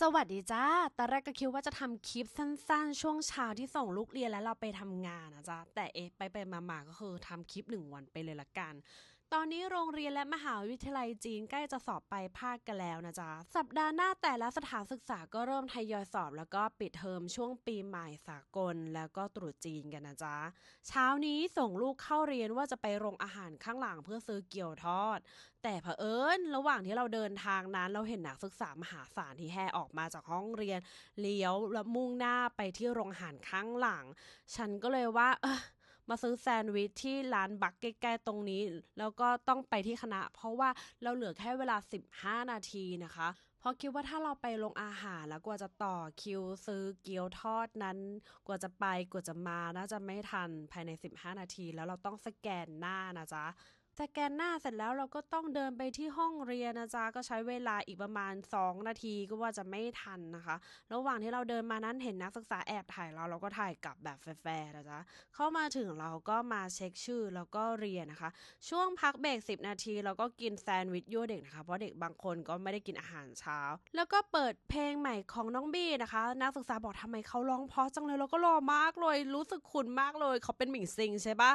สวัสดีจ้า ตอนแรกก็คิดว่าจะทำคลิปสั้นๆ ช่วงเช้าที่ส่งลูกเรียนแล้วเราไปทำงานนะจ๊ะ แต่เอ๊ะไปไปมาๆก็คือทำคลิปหนึ่งวันไปเลยละกัน ตอนนี้โรงเรียนและมหาวิทยาลัยจีนใกล้จะสอบไปภาคกันแล้วนะจ๊ะ สัปดาห์หน้าแต่ละสถานศึกษาก็เริ่มทยอยสอบ แล้วก็ปิดเทอมช่วงปีใหม่สากล แล้วก็ตรุษจีนกันนะจ๊ะ เช้านี้ส่งลูกเข้าเรียนว่าจะไปโรงอาหารข้างหลังเพื่อซื้อเกี๊ยวทอด แต่เผอิญระหว่างที่เราเดินทางนั้นเราเห็นนักศึกษามหาศาลที่แห่ออกมาจากห้องเรียนเลี้ยวและมุ่งหน้าไปที่โรงอาหารข้างหลัง ฉันก็เลยว่าเออ มาซื้อแซนด์วิชที่ร้านบักใกล้ๆตรงนี้ แล้วก็ต้องไปที่คณะ เพราะว่าเราเหลือแค่เวลา 15 นาทีนะคะเพราะคิดว่าถ้าเราไปลงอาหารแล้วกว่าจะต่อคิวซื้อเกี๊ยวทอดนั้น กว่าจะไปกว่าจะมาน่าจะไม่ทันภายใน 15 นาที แล้วเราต้องสแกนหน้านะจ๊ะ แกนหน้าเสร็จแล้วเราก็ต้องเดินไปที่ห้องเรียนนะจ๊ะก็ใช้เวลาอีกประมาณ 2 นาทีก็ว่าจะไม่ทันนะคะ ระหว่างที่เราเดินมานั้นเห็นนักศึกษาแอบถ่ายเราเราก็ถ่ายกลับแบบแฟร์ๆนะจ๊ะเข้ามาถึงเราก็มาเช็คชื่อแล้วก็เรียนนะคะ ช่วงพักเบรก10 นาทีเราก็กินแซนด์วิชยั่วเด็กนะคะเพราะเด็กบางคนก็ไม่ได้กินอาหารเช้า แล้วก็เปิดเพลงใหม่ของน้องบี้นะคะ นักศึกษาบอกทำไมเขาร้องเพราะจังเลยเราก็รอมากเลย รู้สึกขุนมากเลยเขาเป็นหมิงซิงใช่ปะ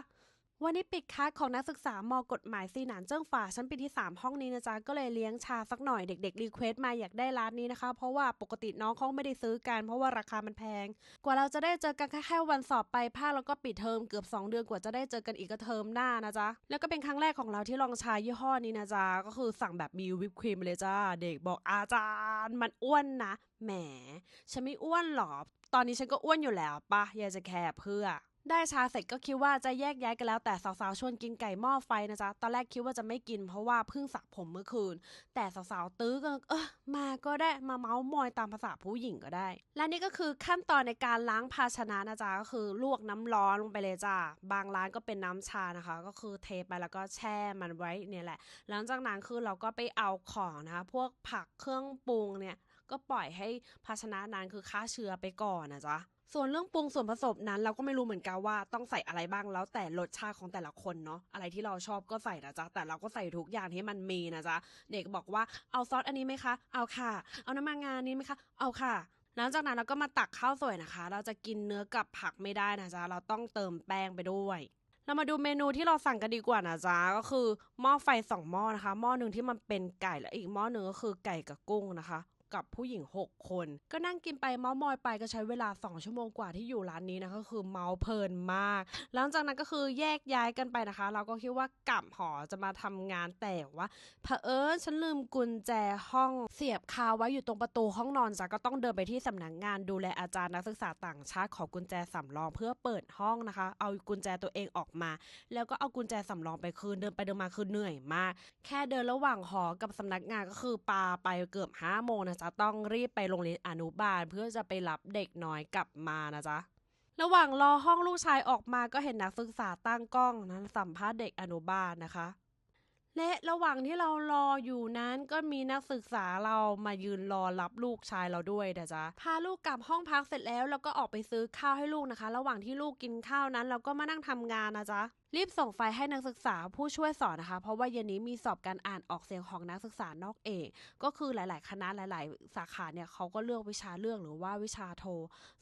วันนี้ปิดคัสของนักศึกษามกฎหมายซีหนานเจิ้งฝาชั้นปีที่ 3 ห้องนี้นะจ๊ะ ก็เลยเลี้ยงชาสักหน่อยเด็กๆรีเควสต์มาอยากได้ร้านนี้นะคะ เพราะว่าปกติน้องเขาไม่ได้ซื้อกัน เพราะว่าราคามันแพง กว่าเราจะได้เจอกันแค่แค่วันสอบไปภาคแล้วก็ปิดเทอมเกือบ 2 เดือนกว่าจะได้เจอกันอีกก็เทอมหน้านะจ๊ะ แล้วก็เป็นครั้งแรกของเราที่ลองชายี่ห้อนี้นะจ๊ะ ก็คือสั่งแบบมีวิปครีมเลยจ้า เด็กบอกอาจารย์ มันอ้วนนะ แหม ฉันไม่อ้วนหรอ ตอนนี้ฉันก็อ้วนอยู่แล้วปะอยากจะแคร์เพื่อ ได้ชาเสร็จก็คิดว่าจะแยกย้ายกันแล้วแต่สาวๆชวนกินไก่หม้อไฟนะจ๊ะ ตอนแรกคิดว่าจะไม่กินเพราะว่าเพิ่งสระผมเมื่อคืน แต่สาวๆตื้อก็เออมาก็ได้มาเมาส์มอยตามภาษาผู้หญิงก็ได้ และนี่ก็คือขั้นตอนในการล้างภาชนะนะจ๊ะก็คือลวกน้ำร้อนลงไปเลยจ้าบางร้านก็เป็นน้ำชานะคะ ก็คือเทไปแล้วก็แช่มันไว้เนี่ยแหละ หลังจากนั้นคือเราก็ไปเอาของนะคะพวกผักเครื่องปรุงเนี่ยก็ปล่อยให้ภาชนะนั้นคือฆ่าเชื้อไปก่อนนะจ๊ะ ส่วนเรื่องปรุงส่วนผสมนั้น เราก็ไม่รู้เหมือนกันว่าต้องใส่อะไรบ้างแล้วแต่รสชาติของแต่ละคนเนาะอะไรที่เราชอบก็ใส่นะจ๊ะแต่เราก็ใส่ทุกอย่างที่มันมีนะจ๊ะเด็กบอกว่าเอาซอสอันนี้ไหมคะเอาค่ะ เอาน้ำมันงานี้ไหมคะเอาค่ะหลังจากนั้นเราก็มาตักข้าวสวยนะคะ เราจะกินเนื้อกับผักไม่ได้นะจ๊ะเราต้องเติมแป้งไปด้วยเรามาดูเมนูที่เราสั่งกันดีกว่านะจ๊ะก็คือหม้อไฟสองหม้อนะคะหม้อหนึ่งที่มันเป็นไก่และอีกหม้อหนึ่งก็คือไก่กับกุ้งนะคะ กับผู้หญิง 6 คน ก็นั่งกินไปเมาส์มอยไปก็ใช้เวลา 2 ชั่วโมงกว่าที่อยู่ร้านนี้นะก็คือเมาส์เพลินมาก หลังจากนั้นก็คือแยกย้ายกันไปนะคะ เราก็คิดว่ากลับหอจะมาทำงานแต่ว่าเผอิญฉันลืมกุญแจห้องเสียบคาไว้อยู่ตรงประตูห้องนอนจ้ะก็ต้องเดินไปที่สำนักงานดูแลอาจารย์นักศึกษาต่างชาติขอกุญแจสำรองเพื่อเปิดห้องนะคะ เอากุญแจตัวเองออกมา แล้วก็เอากุญแจสำรองไปคืนเดินไปเดินมาคือเหนื่อยมาก แค่เดินระหว่างหอกับสำนักงานก็คือปาไปเกือบห้าโมงนะจ๊ะต้องรีบไปโรงเรียนอนุบาลเพื่อจะไปรับเด็กน้อยกลับมานะจ๊ะระหว่างรอห้องลูกชายออกมาก็เห็นนักศึกษาตั้งกล้องนั้นสัมภาษณ์เด็กอนุบาลนะคะ และระหว่างที่เรารออยู่นั้นก็มีนักศึกษาเรามายืนรอรับลูกชายเราด้วยนะจ๊ะพาลูกกลับห้องพักเสร็จแล้วแล้วก็ออกไปซื้อข้าวให้ลูกนะคะ ระหว่างที่ลูกกินข้าวนั้น เราก็มานั่งทำงานนะจ๊ะรีบส่งไฟล์ให้นักศึกษาผู้ช่วยสอนนะคะ เพราะว่าเย็นนี้มีสอบการอ่านออกเสียงของนักศึกษานอกเอกก็คือหลาย ๆ คณะหลาย ๆ สาขาเนี่ยเขาก็เลือกวิชาเลือกหรือว่าวิชาโท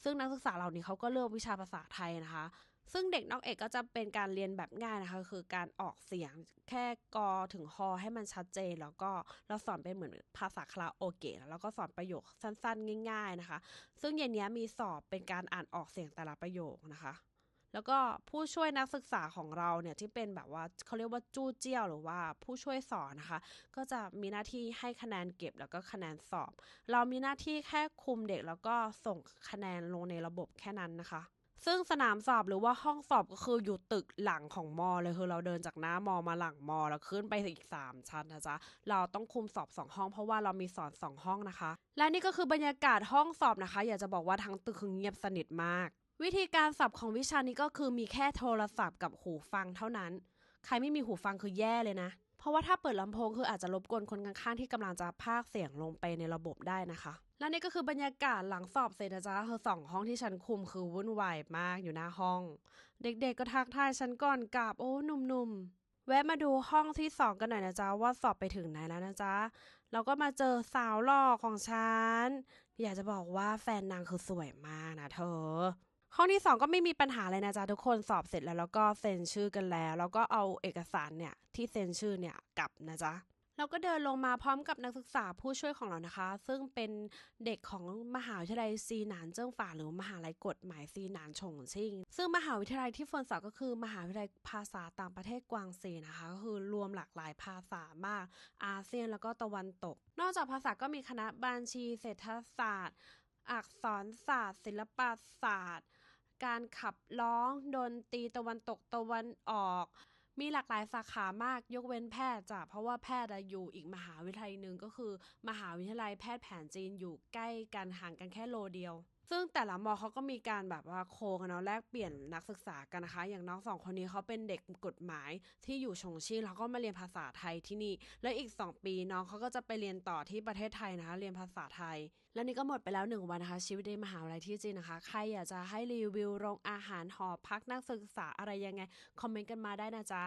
ซึ่งนักศึกษาเหล่านี้เขาก็เลือกวิชาภาษาไทยนะคะ ซึ่งเด็กนอกเอกก็จะเป็นการเรียนแบบง่ายนะคะ คือการออกเสียงแค่กอถึงคอให้มันชัดเจน แล้วก็เราสอนเป็นเหมือนภาษาคาราโอเกะแล้วก็สอนประโยคสั้นๆ ง่าย ๆนะคะ ซึ่งเย็นนี้มีสอบเป็นการอ่านออกเสียงแต่ละประโยคนะคะ แล้วก็ผู้ช่วยนักศึกษาของเราเนี่ยที่เป็นแบบว่าเขาเรียกว่าจู้เจี้ยวหรือว่าผู้ช่วยสอนนะคะ ก็จะมีหน้าที่ให้คะแนนเก็บแล้วก็คะแนนสอบ เรามีหน้าที่แค่คุมเด็กแล้วก็ส่งคะแนนลงในระบบแค่นั้นนะคะ ซึ่งสนามสอบหรือว่าห้องสอบก็คืออยู่ตึกหลังของมอเลยคือเราเดินจากหน้ามอมาหลังมอแล้วขึ้นไปอีก 3 ชั้นนะจ๊ะเราต้องคุมสอบ2ห้องเพราะว่าเรามีสอน2ห้องนะคะ และนี่ก็คือบรรยากาศห้องสอบนะคะ อยากจะบอกว่าทั้งตึกคือเงียบสนิทมาก วิธีการสอบของวิชานี้ก็คือมีแค่โทรศัพท์กับหูฟังเท่านั้น ใครไม่มีหูฟังคือแย่เลยนะ เพราะว่าถ้าเปิดลำโพงคืออาจจะรบกวนคนข้างๆที่กำลังจะพากเสียงลงไปในระบบได้นะคะ และนี่ก็คือบรรยากาศหลังสอบเสร็จนะจ๊ะคือสองห้องที่ฉันคุมคือวุ่นวายมากอยู่หน้าห้อง เด็กๆก็ทักทายฉันก่อนกราบโอ้หนุ่มๆแวะมาดูห้องที่สองกันหน่อยนะจ๊ะว่าสอบไปถึงไหนแล้วนะจ๊ะเราก็มาเจอสาวหล่อของฉันอยากจะบอกว่าแฟนนางคือสวยมากนะเธอ ห้อที่สองก็ไม่มีปัญหาเลยนะจ๊ะทุกคนสอบเสร็จแล้วแล้วก็เซ็นชื่อกันแล้ว แล้วก็เอาเอกสารเนี่ยที่เซ็นชื่อเนี่ยกลับนะจ๊ะเราก็เดินลงมาพร้อมกับนักศึกษาผู้ช่วยของเรานะคะ ซึ่งเป็นเด็กของมหาวิทยาลัยซีหนานเจิ้งฝ่าหรือมหาลัยกฎหมายซีหนานฉงชิ่ง ซึ่งมหาวิทยาลัยที่เฟิร์นสอบก็คือ มหาวิทยาลัยภาษาต่างประเทศกวางซีนะคะก็คือรวมหลากหลายภาษามาก อาเซียนแล้วก็ตะวันตก นอกจากภาษาก็มีคณะบัญชีเศรษฐศาสตร์ อักษรศาสตร์ ศิลปศาสตร์ การขับร้องดนตรีตะวันตกตะวันออก มีหลากหลายสาขามากยกเว้นแพทย์จ้ะเพราะว่าแพทย์อะอยู่อีกมหาวิทยาลัยหนึ่งก็คือ มหาวิทยาลัยแพทย์แผนจีนอยู่ใกล้กันห่างกันแค่โลเดียว ซึ่งแต่ละมอเขาก็มีการแบบว่าโคกันเนาะแลกเปลี่ยนนักศึกษากันนะคะ อย่างน้องสองคนนี้เขาเป็นเด็กกฎหมายที่อยู่ชงชิ่งแล้วก็มาเรียนภาษาไทยที่นี่ แล้วอีก 2 ปีน้องเขาก็จะไปเรียนต่อที่ประเทศไทยนะคะ เรียนภาษาไทย และนี่ก็หมดไปแล้วหนึ่งวันนะคะ ชีวิตในมหาวิทยาลัยที่จีนนะคะ ใครอยากจะให้รีวิวโรงอาหารหอพักนักศึกษาอะไรยังไงคอมเมนต์กันมาได้นะจ๊ะ